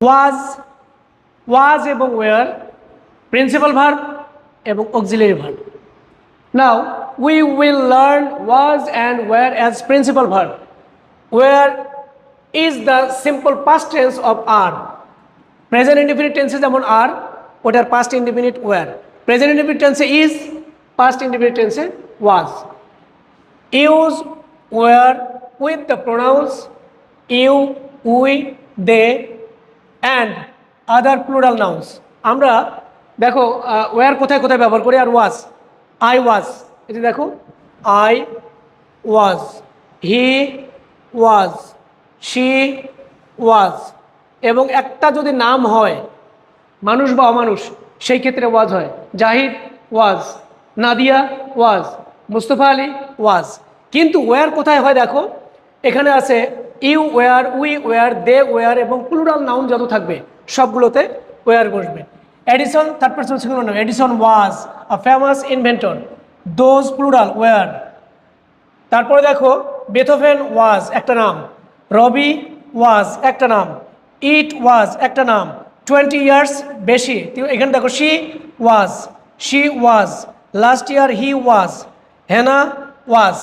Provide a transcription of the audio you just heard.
ওয়াজ ওয়াজ এবং war principal verb এবং auxiliary verb now we will learn was and were as principal verb were is the simple past tense of are present indefinite টেন্সে যেমন আর ওটার past indefinite were present indefinite টেন্সে is past indefinite টেন্সে was use were with the pronouns you we they and other plural nouns আমরা, দেখো war কোথায় কোথায় ব্যবহার করি আর ওয়াজ আই ওয়াজ এটি দেখো I was he was she ওয়াজ এবং একটা যদি নাম হয়, মানুষ বা অমানুষ, সেই ক্ষেত্রে ওয়াজ হয়। জাহিদ ওয়াজ নাদিয়া ওয়াজ মুস্তফা আলী ওয়াজ কিন্তু ওয়ার কোথায় হয় দেখো, এখানে আছে you were, we were, they were এবং প্লুরাল নাউন যত থাকবে, সবগুলোতে ওয়ার বসবে। এডিসন থার্ড পার্সন সিঙ্গুলার নাম Edison was a famous inventor those plural were তারপরে দেখো বেথোভেন ওয়াজ একটা নাম রবি ওয়াজ একটা নাম ইট ওয়াজ একটা নাম টোয়েন্টি ইয়ার্স বেশি। এখানে দেখো she was she was last year he was Hena was